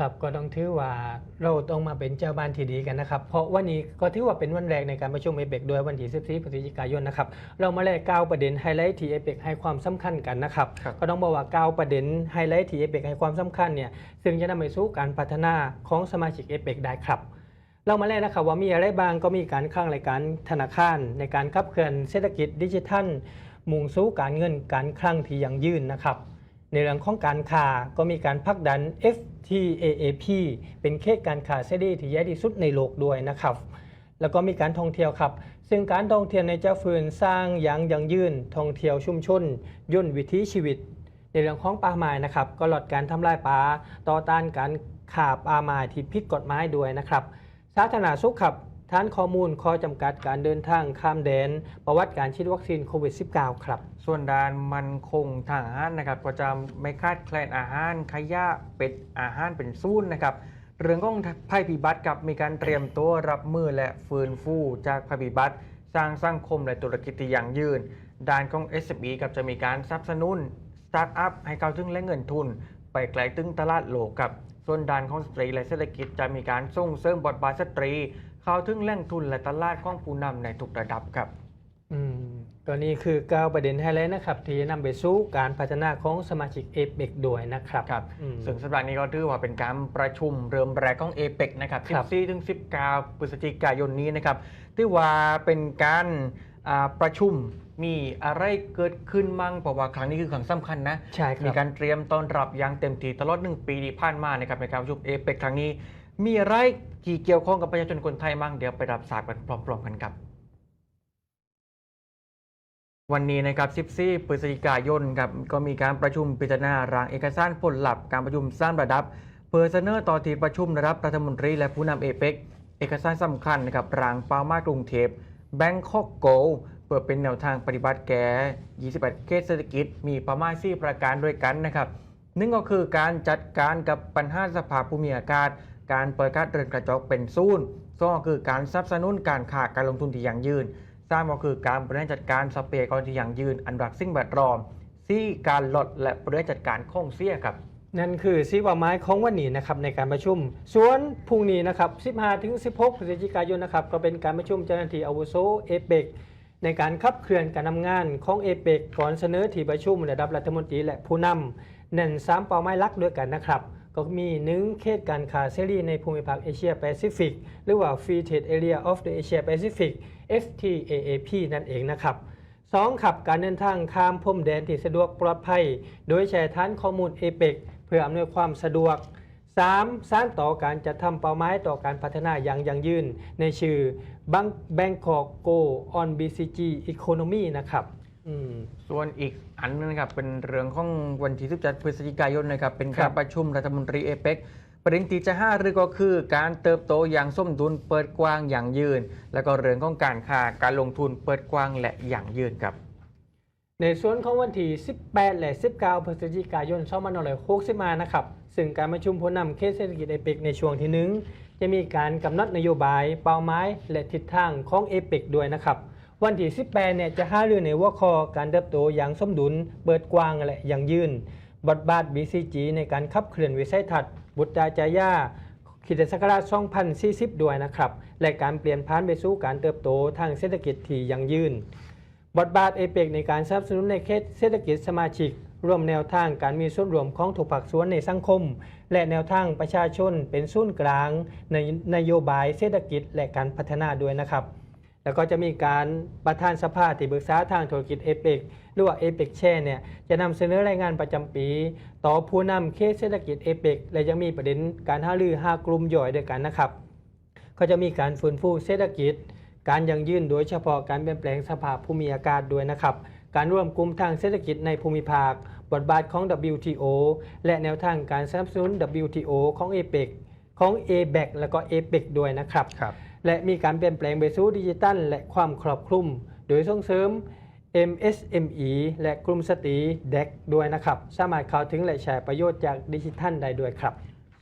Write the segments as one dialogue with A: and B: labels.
A: ครับก็ต้องถือว่าเราต้องมาเป็นเจ้าบ้านที่ดีกันนะครับเพราะวันนี้ก็ถือว่าเป็นวันแรกในการประชุมเอเปกด้วยวันที่14พฤศจิกายนนะครับเรามาแลก9ประเด็นไฮไลท์ที่เอเปกให้ความสำคัญกันนะครับ
B: ครับ
A: ก็ต้องบอกว่า9ประเด็นไฮไลท์ที่เอเปกให้ความสำคัญเนี่ยซึ่งจะนำไปสู่การพัฒนาของสมาชิกเอเปกได้ครับ เรามาแลกนะครับว่ามีอะไรบ้างก็มีการข้างรายการธนาคาร ในการขับเคลื่อนเศรษฐกิจดิจิทัลมุ่งสู่การเงินการคลังที่ยั่งยืนนะครับในเรื่องของการค้าก็มีการผลักดัน ที่ A A P เป็นเขตการค้าเสรีที่ใหญ่ที่สุดในโลกด้วยนะครับ แล้วก็มีการท่องเที่ยวครับ ซึ่งการท่องเที่ยวในเจ้าฟืนสร้างอย่างยั่งยืนท่องเที่ยวชุมชนย่นวิถีชีวิต ในเรื่องของป่าไม้นะครับ ก็ลดการทำลายป่าต่อต้านการขาบป่าไม้ที่ผิดกฎหมายด้วยนะครับ สาธารณสุขครับ ฐานข้อมูลข้อจำกัดการเดินทางข้ามแดน ประวัติการฉีดวัคซีนโควิด -19 ครับ
B: ส่วนด้านมันคงทางอาหารนะครับก็จะไม่คาดแคลนอาหารขยะเป็ดอาหารเป็นซูนย์นะครับเรื่องของภัยพิบัติกับมีการเตรียมตัวรับมือและฟื้นฟูจากภัยพิบัติ สร้างสังคมและธุรกิจที่ยั่งยืน ด้านของ SME กับจะมีการสนับสนุนสตาร์ทอัพให้เข้าถึงและเงินทุน ไปไกลถึงตลาดโลกกับ ส่วนด้านของสตรีและเศรษฐกิจจะมีการส่งเสริมบทบาทสตรี เข้าถึงแหล่งทุนและตลาดของผู้นำในทุกระดับครับ
A: อืมก็นี่คือ9ประเด็นไฮไลท์นะครับ ที่จะนำไปสู่การพัฒนาของสมาชิกเอเปกด้วยนะครับ
B: ครับ
A: อืม
B: ซึ่งสัปดาห์นี้ก็ถือว่าเป็นการประชุมเริ่มแรกของเอเปกนะครับ
A: ครับ
B: 14ถึง19พฤศจิกายนนี้นะครับถือว่าเป็นการอ่าประชุมมีอะไรเกิดขึ้นมั่งเพราะว่าครั้งนี้คือครั้งสำคัญนะ
A: ใช่ค
B: มี
A: รับ
B: การเตรียมต้อนรับอย่างเต็มที่ตลอดหนึ่งปีที่ผ่านมานะครับในการประชุมเอเปกครั้งนี้ มีอะไรที่เกี่ยวข้องกับประชาชนคนไทยมั่งเดี๋ยวไปรับทราบกันพร้อมๆกันครับ วันนี้นะครับ14พฤศจิกายนครับก็มีการประชุมพิจารณาร่างเอกสารผลลัพธ์การประชุมสร้างระดับเพื่อเสนอต่อที่ประชุมระดับรัฐมนตรีและผู้นำเอเปกเอกสารสำคัญนะครับร่างปามากรุงเทพแบงคอกโกลเพื่อเป็นแนวทางปฏิบัติแก่21เขตเศรษฐกิจ มีป้าหมาย4ประการด้วยกันนะครับหนึ่งก็คือการจัดการกับปัญหาสภาพภูมิอากาศ การเปิดการเรือนกระจกเป็นศูนย์สองคือการสนับสนุนการค้าการลงทุนที่ยั่งยืนสามก็คือการบริหารจัดการทรัพยากรที่ยั่งยืน อันรักสิ่งแวดล้อมสี่การลดและบริหารจัดการข้องเสียครับ
A: นั่นคือสีว่าไม้ของวันนี้นะครับในการประชุม ส่วนพรุ่งนี้นะครับ 15 ถึง 16 พฤศจิกายนนะครับก็เป็นการประชุมเจ้าหน้าที่อาวุโสเอเปกในการขับเคลื่อนการทำงานของเอเปกก่อนเสนอที่ประชุมระดับรัฐมนตรีและผู้นำเนั่นสามเป้าหมายหลักด้วยกันนะครับ ก็มีหนึ่งเขตการค้าเสรีในภูมิภาคเอเชียแปซิฟิกหรือว่า Free Trade Area of the Asia Pacific FTAAP นั่นเองนะครับสองขับการเดินทางข้ามพรมแดนที่สะดวกปลอดภัย โดยใช้ฐานข้อมูลเอเปกเพื่ออำนวยความสะดวก 3. สร้างต่อการจัดทำเป้าหมายต่อการพัฒนาอย่างยั่งยืน ในชื่อ Bangkok Go on BCG Economy นะครับ
B: ส่วนอีกอันนึงนะครับเป็นเรื่องของวันที่17พฤศจิกายนนะครับเป็น
A: ครั
B: การ
A: บ
B: ประชุมรัฐมนตรีเอเปกประเด็นที่จะห้ารือก็คือการเติบโตอย่างสมดุลเปิดกว้างอย่างยืน แล้วก็เรื่องของการค้าการลงทุนเปิดกว้างและอย่างยืนครับ
A: ในส่วนของวันที่ 18 และ 19 พฤศจิกายน2560มานะครับ ซึ่งการประชุมผู้นำเขตเศรษฐกิจเอเปกในช่วงที่หนึ่งจะมีการกำหนดนโยบาย เป้าหมาย และทิศทางของเอเปกด้วยนะครับ วันที่ 18 เนี่ยจะหารือในหัวข้อการเติบโตอย่างสมดุล เปิดกว้างและอย่งยืน บทบาท BCG ในการขับเคลื่อนวิสัยทัศน์บุตรจายาคริดศักราช2040 ด้วยนะครับ และการเปลี่ยนผ่านไปสู่การเติบโตทางเศรษฐกิจที่ยั่งยืน บทบาทเอเปกในการสนับสนุนในเขตเศรษฐกิจสมาชิกร่วมแนวทางการมีส่วนร่วมของทุกภาคส่วนในสังคม และแนวทางประชาชนเป็นศูนย์กลาง ในนโยบายเศรษฐกิจและการพัฒนาด้วยนะครับ แล้วก็จะมีการประธานสภาที่ปรึกษาทางธุรกิจเอเปกหรือว่าเอเปกแช่เนี่ยจะนำเสนอรายงานประจำปี ต่อผู้นำเขตเศรษฐกิจเอเปกและยังมีประเด็นการหารือ5กลุ่มย่อยด้วยกันนะครับ ก็จะมีการฟื้นฟูเศรษฐกิจ การยังยืนโดยเฉพาะการเปลี่ยนแปลงสภาพภูมิอากาศด้วยนะครับ การร่วมกลุ่มทางเศรษฐกิจในภูมิภาค บทบาทของ WTO และแนวทางการสนับสนุน WTO ของ APEC ของ ABEC และก็ APEC ด้วยนะครับ
B: ครับ
A: และมีการเปลี่ยนแปลงไปสู่ดิจิทัลและความครอบคลุม โดยส่งเสริม MSME และกลุ่มสตรี DEC ด้วยนะครับ สามารถเข้าถึงและแชร์ประโยชน์จากดิจิทัลได้ด้วยครับ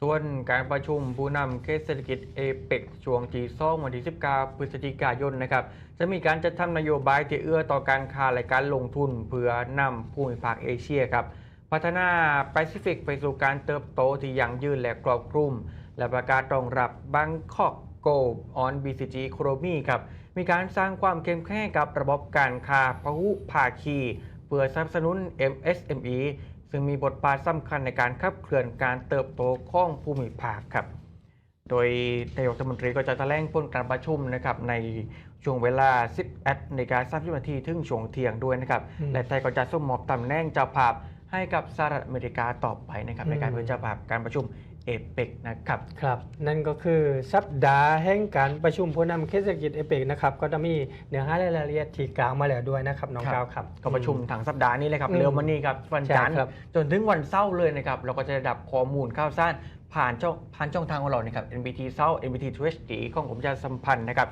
B: ส่วนการประชุมผู้นำเขตเศรษฐกิจเอเปกช่วงที่สองวันที่ 19 พฤศจิกายนนะครับ จะมีการจัดทำนโยบายที่เอื้อต่อการค้าและการลงทุนเพื่อนำภูมิภาคเอเชียครับ พัฒนาแปซิฟิกไปสู่การเติบโตที่ยั่งยืนและครอบคลุม และประกาศรองรับบังคอก โกออน BCG โครมีครับมีการสร้างความเข้มแข็งกับระบบการค้าพหุภาคี เพื่อสนับสนุน MSME ซึ่งมีบทบาทสำคัญในการขับเคลื่อนการเติบโตของภูมิภาคครับ โดยนายกรัฐมนตรีก็จะแถลงผลการประชุมนะครับในช่วงเวลา11ในการ30นาทีถึงช่วงเที่ยงด้วยนะครับ
A: อืม
B: และไทยก็จะส่งมอบตำแหน่งเจ้าภาพ ให้กับสหรัฐอเมริกาต่อไปนะครับ
A: อืม
B: ในการเป็นเจ้าภาพการประชุมเอเปกนะครับ
A: ครับ นั่นก็คือสัปดาห์แห่งการประชุมผู้นำเขตเศรษฐกิจเอเปกนะครับ ก็จะมีเนื้อหาและรายละเอียดที่กล่าวมาแล้วด้วยนะครับ น้อง
B: ครับ
A: ก้าวครับ
B: ก็ประชุมถังสัปดาห์นี้เลยครับ
A: อืม
B: เร็วมานี้ครับ วันจันทร์
A: ใช่ครับ
B: จนถึงวันเสาร์เลยนะครับ เราก็จะได้รับข้อมูลข่าวสารผ่านช่องผ่านช่องทางของเรานะครับ NBT เสาร์ NBT Twitch ของผมจะสัมพันธ์นะครับ